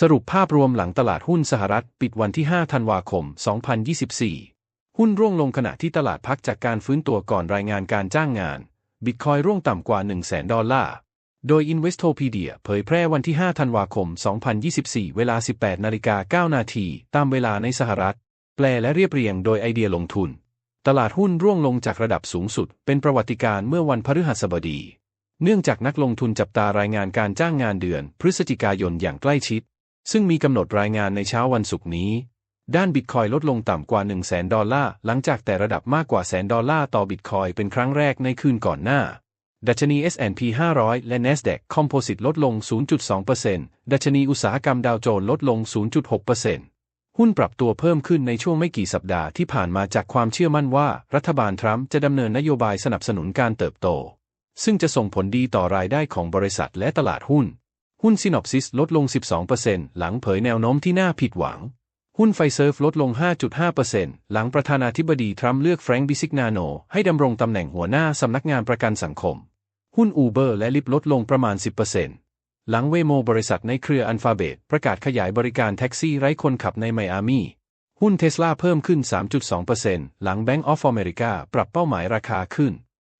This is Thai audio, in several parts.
สรุปภาพรวมหลังตลาดหุ้นสหรัฐปิดวันที่ 5 ธันวาคม 2024 หุ้นร่วงลงขณะที่ตลาดพักจากการฟื้นตัวก่อนรายงานการจ้างงาน บิตคอยร่วงต่ำกว่า 1 0 0 0 0 0 ดอลลาร์ โดย Investopedia เผยแพร่วันที่ 5 ธันวาคม 2024 เวลา 18 นาฬิกา 9 นาที ตามเวลาในสหรัฐ แปลและเรียบเรียงโดยไอเดียลงทุน ตลาดหุ้นร่วงลงจากระดับสูงสุด เป็นประวัติการณ์เมื่อวันพฤหัสบดี เนื่องจากนักลงทุนจับตารายงานการจ้างงานเดือน พฤศจิกายนอย่างใกล้ชิด ซึ่งมีกำหนดรายงานในเช้าวันศุกร์นี้ ด้านบิตคอยลดลงต่ำกว่า 1 0 0 0 0แดอลลาร์ หลังจากแต่ระดับมากกว่าแสนดอลลาร์ต่อบิตคอยเป็นครั้งแรกในคืนก่อนหน้า ดัชนี S&P 500 และ NASDAQ Composite ลดลง 0.2%ดัชนีอุตสาหกรรมดาวโจนส์ลดลง 0.6%หุ้นปรับตัวเพิ่มขึ้นในช่วงไม่กี่สัปดาห์ที่ผ่านมาจากความเชื่อมั่นว่ารัฐบาลทรัมป์จะดำเนินนโยบายสนับสนุนการเติบโต ซึ่งจะส่งผลดีต่อรายได้ของบริษัทและตลาดหุ้น หุ้นซินอปซิสลดลง 12%หลังเผยแนวโน้มที่น่าผิดหวัง หุ้นไฟเซอร์ฟลดลง 5.5%หลังประธานาธิบดีทรัมป์เลือกแฟรงค์บิซิกนาโน ให้ดำรงตำแหน่งหัวหน้าสำนักงานประกันสังคม หุ้นอูเบอร์และลิฟลดลงประมาณ 10%หลังเวโมบริษัทในเครืออัลฟาเบตประกาศขยายบริการแท็กซี่ไร้คนขับในไมอามีหุ้นเทสลาเพิ่มขึ้น 3.2%หลัง Bank of America ปรับเป้าหมายราคาขึ้น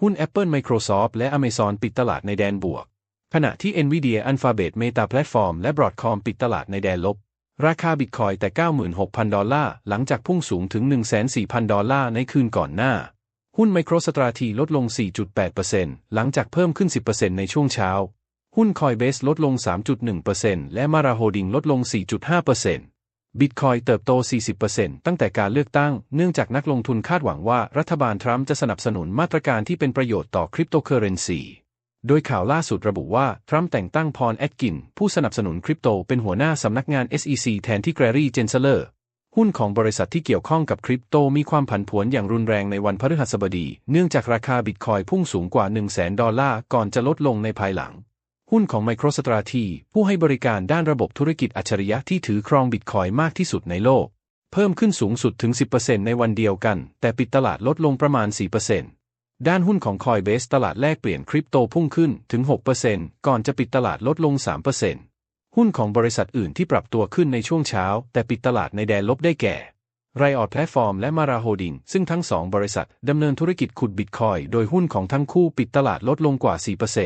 หุ้น Apple Microsoft และ Amazon ปิดตลาดในแดนบวก ขณะที่ Nvidia Alphabet Meta Platform และ Broadcom ปิดตลาดในแดนลบ ราคาบิตคอยแต่ 96,000 ดอลลาร์ หลังจากพุ่งสูงถึง 104,000 ดอลลาร์ในคืนก่อนหน้า หุ้น MicroStrategy ลดลง 4.8%หลังจากเพิ่มขึ้น 10%ในช่วงเช้า หุ้น Coinbase ลดลง 3.1%และ Mara Holding ลดลง 4.5%บิตคอยเติบโต 40%ตั้งแต่การเลือกตั้ง เนื่องจากนักลงทุนคาดหวังว่ารัฐบาลทรัมป์จะสนับสนุนมาตรการที่เป็นประโยชน์ต่อคริปโตเคอเรนซี โดยข่าวล่าสุดระบุว่า ทรัมป์แต่งตั้งพรแอดกิน ผู้สนับสนุนคริปโตเป็นหัวหน้าสำนักงาน SEC แทนที่แกรรี่เจนเซเลอร์ หุ้นของบริษัทที่เกี่ยวข้องกับคริปโตมีความผันผวนอย่างรุนแรงในวันพฤหัสบดี เนื่องจากราคาบิตคอยพุ่งสูงกว่า 1 0 0 0 0แดอลลาร์ก่อนจะลดลงในภายหลัง หุ้นของ MicroStrategy ผู้ให้บริการด้านระบบธุรกิจอัจฉริยะที่ถือครองบิตคอยมากที่สุดในโลก เพิ่มขึ้นสูงสุดถึง 10%ในวันเดียวกัน แต่ปิดตลาดลดลงประมาณ 4% ด้านหุ้นของ Coinbase ตลาดแลกเปลี่ยนคริปโตพุ่งขึ้นถึง 6%ก่อนจะปิดตลาดลดลง 3%หุ้นของบริษัทอื่นที่ปรับตัวขึ้นในช่วงเช้า แต่ปิดตลาดในแดนลบได้แก่ไรออดแพลตฟอร์มและมาราโฮดิงซึ่งทั้งสองบริษัทดำเนินธุรกิจขุดบิตคอยโดยหุ้นของทั้งคู่ปิดตลาดลดลงกว่า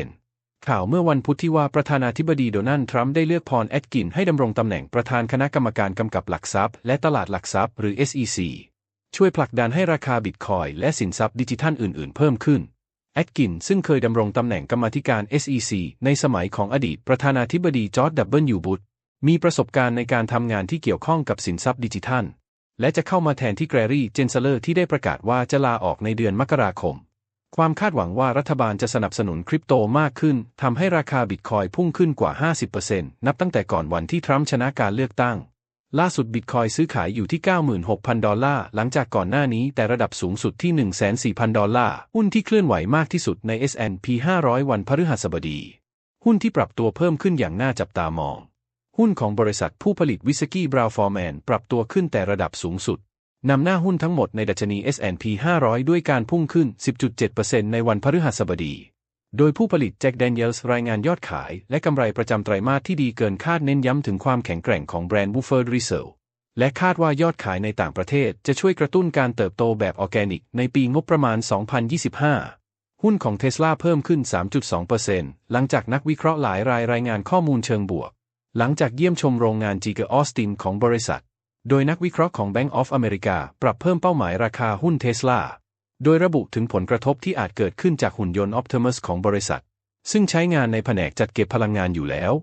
4%ข่าวเมื่อวันพุธที่ว่าประธานาธิบดีโดนัลด์ทรัมป์ได้เลือกพรแอดกินให้ดำรงตำแหน่งประธานคณะกรรมการกำกับหลักทรัพย์ และตลาดหลักทรัพย์หรือ SEC ช่วยผลักดันให้ราคาบิตคอยและสินทรัพย์ดิจิทัลอื่น ๆ เพิ่มขึ้น แอดกินซึ่งเคยดำรงตำแหน่งกรรมธิการ SEC ในสมัยของอดีตประธานาธิบดีจอร์จดับเบิลยูบุชมีประสบการณ์ในการทำงานที่เกี่ยวข้องกับสินทรัพย์ดิจิทัล และจะเข้ามาแทนที่แกรรี่เจนเซเลอร์ที่ได้ประกาศว่าจะลาออกในเดือนมกราคม ความคาดหวังว่ารัฐบาลจะสนับสนุนคริปโตมากขึ้นทำให้ราคาบิตคอยพุ่งขึ้นกว่า 50%นับตั้งแต่ก่อนวันที่ทรัมป์ชนะการเลือกตั้ง ล่าสุดบิตคอยซื้อขายอยู่ที่ 96,000 ดอลลาร์ หลังจากก่อนหน้านี้แต่ระดับสูงสุดที่104,000 ดอลลาร์ หุ้นที่เคลื่อนไหวมากที่สุดใน S&P 500 วันพฤหัสบดี หุ้นที่ปรับตัวเพิ่มขึ้นอย่างน่าจับตามอง หุ้นของบริษัทผู้ผลิตวิสกี้บราวฟอร์แมนปรับตัวขึ้นแต่ระดับสูงสุด นำหน้าหุ้นทั้งหมดในดัชนี S&P 500 ด้วยการพุ่งขึ้น 10.7%ในวันพฤหัสบดี โดยผู้ผลิตแจ็คแดเนียลส์รายงานยอดขายและกำไรประจำไตรมาสที่ดีเกินคาดเน้นย้ำถึงความแข็งแกร่งของแบรนด์บูเฟอร์รีเซลและคาดว่ายอดขายในต่างประเทศจะช่วยกระตุ้นการเติบโตแบบออร์แกนิกในปีงบประมาณ 2025 หุ้นของเทสลาเพิ่มขึ้น 3.2%หลังจากนักวิเคราะห์หลายรายรายงานข้อมูลเชิงบวก หลังจากเยี่ยมชมโรงงานจีเกอร์ออสตินของบริษัท โดยนักวิเคราะห์ของ Bank of America ปรับเพิ่มเป้าหมายราคาหุ้นเทสลา โดยระบุถึงผลกระทบที่อาจเกิดขึ้นจากหุ่นยนต์ Optimus ของบริษัท ซึ่งใช้งานในแผนกจัดเก็บพลังงานอยู่แล้ว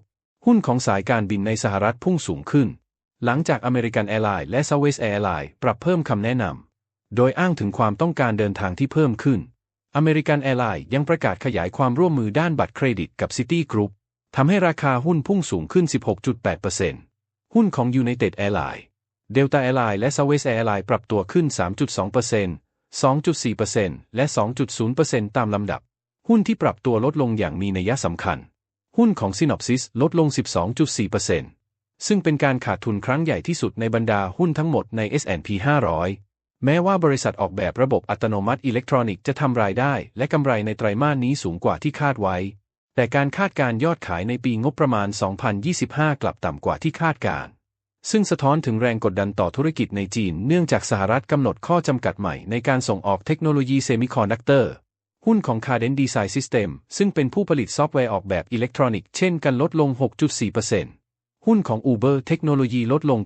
หุ้นของสายการบินในสหรัฐพุ่งสูงขึ้น หลังจาก American Airlines และ Southwest Airlines ปรับเพิ่มคำแนะนำ โดยอ้างถึงความต้องการเดินทางที่เพิ่มขึ้น American Airlines ยังประกาศขยายความร่วมมือด้านบัตรเครดิตกับ City Group ทำให้ราคาหุ้นพุ่งสูงขึ้น 16.8%หุ้นของ United Airlines Delta Airlines และ Southwest Airlines ปรับตัวขึ้น 3.2% 2.4%และ 2.0%ตามลำดับ หุ้นที่ปรับตัวลดลงอย่างมีนัยสำคัญ หุ้นของ Synopsys ลดลง 12.4%ซึ่งเป็นการขาดทุนครั้งใหญ่ที่สุดในบรรดาหุ้นทั้งหมดใน S&P 500 แม้ว่าบริษัทออกแบบระบบอัตโนมัติอิเล็กทรอนิกส์จะทำรายได้และกำไรในไตรมาสนี้สูงกว่าที่คาดไว้ แต่การคาดการยอดขายในปีงบประมาณ 2025 กลับต่ำกว่าที่คาดการ ซึ่งสะท้อนถึงแรงกดดันต่อธุรกิจในจีน เนื่องจากสหรัฐกำหนดข้อจำกัดใหม่ในการส่งออกเทคโนโลยีเซมิคอนดักเตอร์หุ้นของ Cadence Design System ซึ่งเป็นผู้ผลิตซอฟต์แวร์ออกแบบอิเล็กทรอนิกส์เช่นกันลดลง 6.4%หุ้นของ Uber เทคโนโลยีลดลง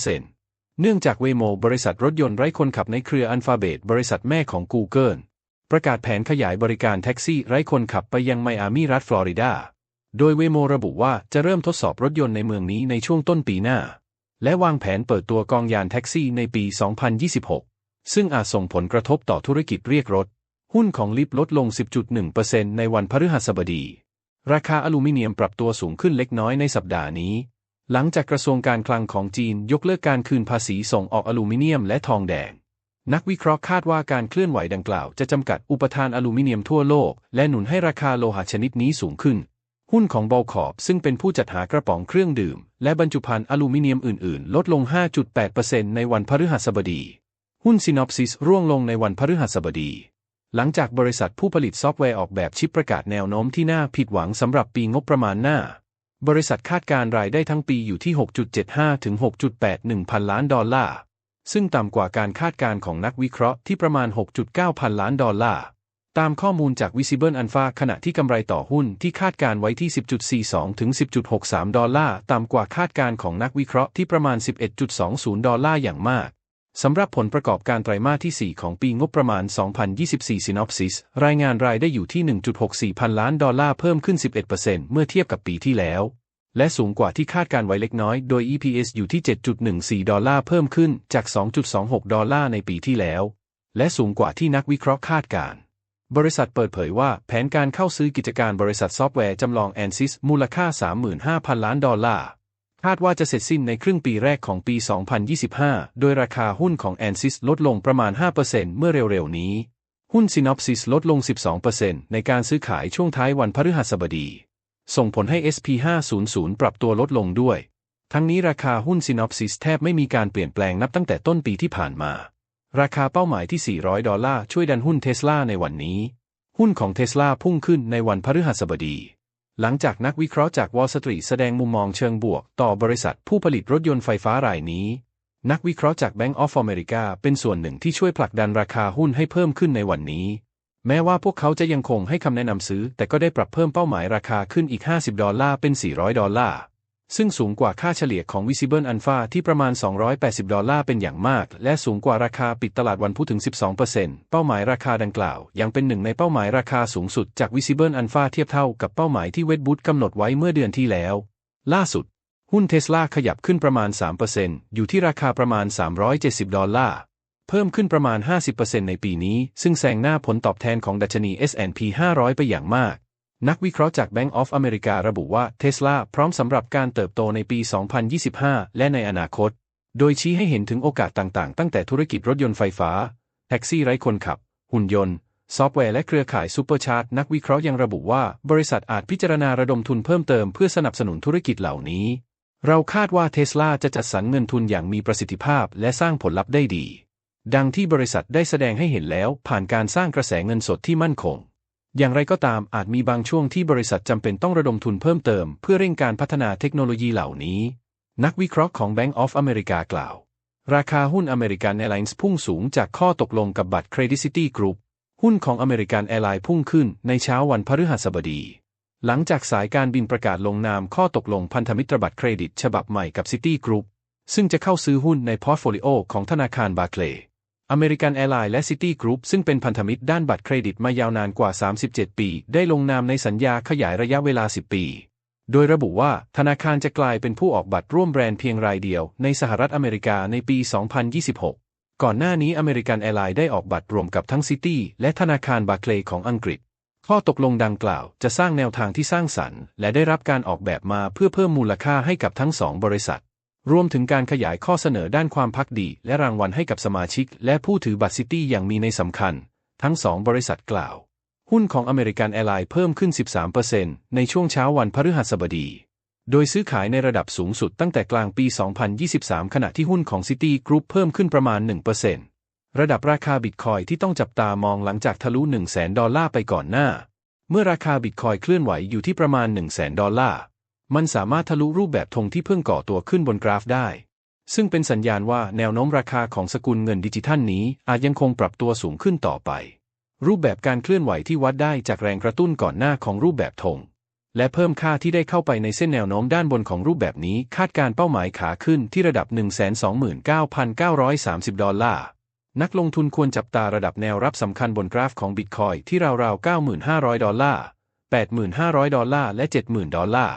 9.6%เนื่องจาก Waymo บริษัทรถยนต์ไร้คนขับในเครือ Alphabet บริษัทแม่ของ Google ประกาศแผนขยายบริการแท็กซี่ไร้คนขับไปยังไมอามีรัฐฟลอริดา โดย Waymo ระบุว่าจะเริ่มทดสอบรถยนต์ในเมืองนี้ในช่วงต้นปีหน้า และวางแผนเปิดตัวกองยานแท็กซี่ในปี 2026 ซึ่งอาจส่งผลกระทบต่อธุรกิจเรียกรถ หุ้นของลิฟลดลง 10.1%ในวันพฤหัสบดี ราคาอลูมิเนียมปรับตัวสูงขึ้นเล็กน้อยในสัปดาห์นี้ หลังจากกระทรวงการคลังของจีนยกเลิกการคืนภาษีส่งออกอลูมิเนียมและทองแดงนักวิเคราะห์คาดว่าการเคลื่อนไหวดังกล่าวจะจำกัดอุปทานอลูมิเนียมทั่วโลก และหนุนให้ราคาโลหะชนิดนี้สูงขึ้น หุ้นของบอลคอร์บซึ่งเป็นผู้จัดหากระป๋องเครื่องดื่ม และบรรจุภัณฑ์อลูมิเนียมอื่นๆ ลดลง 5.8%ในวันพฤหัสบดี หุ้นซินอปซิสร่วงลงในวันพฤหัสบดี หลังจากบริษัทผู้ผลิตซอฟต์แวร์ออกแบบชิปประกาศแนวโน้มที่น่าผิดหวังสำหรับปีงบประมาณหน้า บริษัทคาดการรายได้ทั้งปีอยู่ที่ 6.75 ถึง 6.81 พันล้านดอลลาร์ ซึ่งต่ำกว่าการคาดการณ์ของนักวิเคราะห์ที่ประมาณ 6.9 พันล้านดอลลาร์ ตามข้อมูลจาก Visible Alpha ขณะที่กำไรต่อหุ้นที่คาดการไว้ที่ 10.42 ถึง 10.63 ดอลลาร์ ต่ำกว่าคาดการของนักวิเคราะห์ที่ประมาณ 11.20 ดอลลาร์อย่างมาก สำหรับผลประกอบการไตรมาสที่ 4 ของปีงบประมาณ 2024 Synopsys รายงานรายได้อยู่ที่ 1.64 พันล้านดอลลาร์เพิ่มขึ้น 11%เมื่อเทียบกับปีที่แล้ว และสูงกว่าที่คาดการไว้เล็กน้อย โดย EPS อยู่ที่ 7.14 ดอลลาร์เพิ่มขึ้นจาก 2.26 ดอลลาร์ในปีที่แล้ว และสูงกว่าที่นักวิเคราะห์คาดการ บริษัทเปิดเผยว่าแผนการเข้าซื้อกิจการบริษัทซอฟต์แวร์จำลอง Ansys มูลค่า 35,000 ล้านดอลลาร์ คาดว่าจะเสร็จสิ้นในครึ่งปีแรกของปี 2025 โดยราคาหุ้นของ Ansys ลดลงประมาณ 5%เมื่อเร็วๆ นี้ หุ้น Synopsys ลดลง 12%ในการซื้อขายช่วงท้ายวันพฤหัสบดี ส่งผลให้ SP500 ปรับตัวลดลงด้วย ทั้งนี้ราคาหุ้น Synopsys แทบไม่มีการเปลี่ยนแปลงนับตั้งแต่ต้นปีที่ผ่านมา ราคาเป้าหมายที่ 400 ดอลลาร์ช่วยดันหุ้นเทสลาในวันนี้ หุ้นของเทสลาพุ่งขึ้นในวันพฤหัสบดี หลังจากนักวิเคราะห์จากวอลสตรีแสดงมุมมองเชิงบวก ต่อบริษัทผู้ผลิตรถยนต์ไฟฟ้ารายนี้ นักวิเคราะห์จาก Bank of America เป็นส่วนหนึ่งที่ช่วยผลักดันราคาหุ้นให้เพิ่มขึ้นในวันนี้ แม้ว่าพวกเขาจะยังคงให้คำแนะนำซื้อ แต่ก็ได้ปรับเพิ่มเป้าหมายราคาขึ้นอีก 50 ดอลลาร์เป็น 400 ดอลลาร์ ซึ่งสูงกว่าค่าเฉลี่ยของ Visible Alpha ที่ประมาณ 280 ดอลลาร์เป็นอย่างมาก และสูงกว่าราคาปิดตลาดวันพุธถึง 12%เป้าหมายราคาดังกล่าว ยังเป็นหนึ่งในเป้าหมายราคาสูงสุดจาก Visible Alpha เทียบเท่ากับเป้าหมายที่เว b บู t กำหนดไว้เมื่อเดือนที่แล้ว ล่าสุด หุ้นเทสลาขยับขึ้นประมาณ 3%อยู่ที่ราคาประมาณ 370 ดอลลาร์ เพิ่มขึ้นประมาณ 50%ในปีนี้ ซึ่งแซงหน้าผลตอบแทนของดัชนี S&P 500 ไปอย่างมาก นักวิเคราะห์จาก Bank of America ระบุว่าเทสลาพร้อมสำหรับการเติบโตในปี 2025 และในอนาคต โดยชี้ให้เห็นถึงโอกาสต่างๆ ตั้งแต่ธุรกิจรถยนต์ไฟฟ้า แท็กซี่ไร้คนขับ หุ่นยนต์ ซอฟต์แวร์และเครือข่ายซูเปอร์ชาร์จนักวิเคราะห์ยังระบุว่าบริษัทอาจพิจารณาระดมทุนเพิ่มเติมเพื่อสนับสนุนธุรกิจเหล่านี้ เราคาดว่าเทสลาจะจัดสรรเงินทุนอย่างมีประสิทธิภาพและสร้างผลลัพธ์ได้ดี ดังที่บริษัทได้แสดงให้เห็นแล้วผ่านการสร้างกระแสเงินสดที่มั่นคง อย่างไรก็ตามอาจมีบางช่วงที่บริษัทจำเป็นต้องระดมทุนเพิ่มเติมเพื่อเร่งการพัฒนาเทคโนโลยีเหล่านี้ นักวิเคราะห์ของ Bank of America กล่าว ราคาหุ้นอเมริกันแอร์ไลน์พุ่งสูงจากข้อตกลงกับบัตรเครดิตซิตี้กรุ๊ปหุ้นของอเมริกันแอร์ไลน์พุ่งขึ้นในเช้าวันพฤหัสบดี หลังจากสายการบินประกาศลงนามข้อตกลงพันธมิตรบัตรเครดิตฉบับใหม่กับซิตี้กรุ๊ปซึ่งจะเข้าซื้อหุ้นในพอร์ตโฟลิโอของธนาคารบาร์เคลย์ อเมริกันแอร์ไลน์และซิตี้กรุ๊ปซึ่งเป็นพันธมิตรด้านบัตรเครดิตมายาวนานกว่า 37 ปี ได้ลงนามในสัญญาขยายระยะเวลา 10 ปี โดยระบุว่าธนาคารจะกลายเป็นผู้ออกบัตรร่วมแบรนด์เพียงรายเดียวในสหรัฐอเมริกาในปี 2026 ก่อนหน้านี้อเมริกันแอร์ไลน์ได้ออกบัตรรวมกับทั้งซิตี้และธนาคารบาร์เคลย์ของอังกฤษ ข้อตกลงดังกล่าวจะสร้างแนวทางที่สร้างสรรค์ และได้รับการออกแบบมาเพื่อเพิ่มมูลค่าให้กับทั้งสองบริษัท รวมถึงการขยายข้อเสนอด้านความพักดี และรางวัลให้กับสมาชิก และผู้ถือบัตรซิตี้อย่างมีในสำคัญ ทั้งสองบริษัทกล่าว หุ้นของอเมริกันแอร์ไลน์เพิ่มขึ้น 13%ในช่วงเช้าวันพฤหัสบดี โดยซื้อขายในระดับสูงสุดตั้งแต่กลางปี 2023 ขณะที่หุ้นของซิตี้กรุ๊ปเพิ่มขึ้นประมาณ 1%ระดับราคาบิตคอยที่ต้องจับตามองหลังจากทะลุ 1 0 0 0 0 0 ดอลลาร์ไปก่อนหน้า เมื่อราคาบิตคอยเคลื่อนไหวอยู่ที่ประมาณ 1 0 0 0 0แสนดอลลาร์ มันสามารถทะลุรูปแบบธงที่เพิ่งก่อตัวขึ้นบนกราฟได้ ซึ่งเป็นสัญญาณว่าแนวโน้มราคาของสกุลเงินดิจิทัลนี้อาจยังคงปรับตัวสูงขึ้นต่อไป รูปแบบการเคลื่อนไหวที่วัดได้จากแรงกระตุ้นก่อนหน้าของรูปแบบธงและเพิ่มค่าที่ได้เข้าไปในเส้นแนวโน้มด้านบนของรูปแบบนี้คาดการเป้าหมายขาขึ้นที่ระดับ 129,930 ดอลลาร์ นักลงทุนควรจับตาระดับแนวรับสำคัญบนกราฟของบิตคอยที่ราวๆ 9,500 ดอลลาร์ 8,500 ดอลลาร์ และ 70,000 ดอลลาร์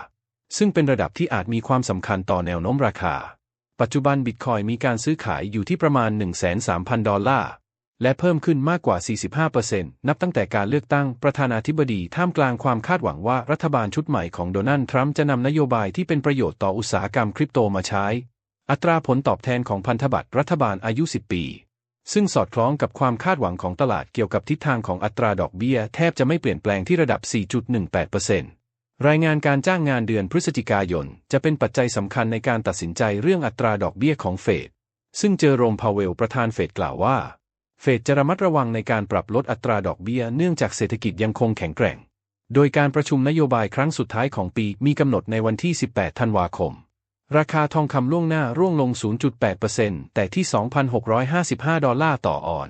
ซึ่งเป็นระดับที่อาจมีความสำคัญต่อแนวโน้มราคา ปัจจุบันบิตคอยมีการซื้อขายอยู่ที่ประมาณ 13,000 ดอลลาร์ และเพิ่มขึ้นมากกว่า 45%นับตั้งแต่การเลือกตั้งประธานาธิบดีท่ามกลางความคาดหวังว่ารัฐบาลชุดใหม่ของโดนัลด์ทรัมป์จะนำนโยบายที่เป็นประโยชน์ต่ออุตสาหกรรมคริปโตมาใช้ อัตราผลตอบแทนของพันธบัตรรัฐบาลอายุ 10 ปี ซึ่งสอดคล้องกับความคาดหวังของตลาดเกี่ยวกับทิศทางของอัตราดอกเบี้ยแทบจะไม่เปลี่ยนแปลงที่ระดับ 4.18% รายงานการจ้างงานเดือนพฤศจิกายน จะเป็นปัจจัยสำคัญในการตัดสินใจเรื่องอัตราดอกเบี้ยของเฟด ซึ่งเจอโรมพาเวลประธานเฟดกล่าวว่า เฟดจะระมัดระวังในการปรับลดอัตราดอกเบี้ยเนื่องจากเศรษฐกิจยังคงแข็งแกร่ง โดยการประชุมนโยบายครั้งสุดท้ายของปีมีกำหนดในวันที่ 18 ธันวาคม ราคาทองคำล่วงหน้าร่วงลง 0.8%แต่ที่ 2,655 ดอลลาร์ต่อออน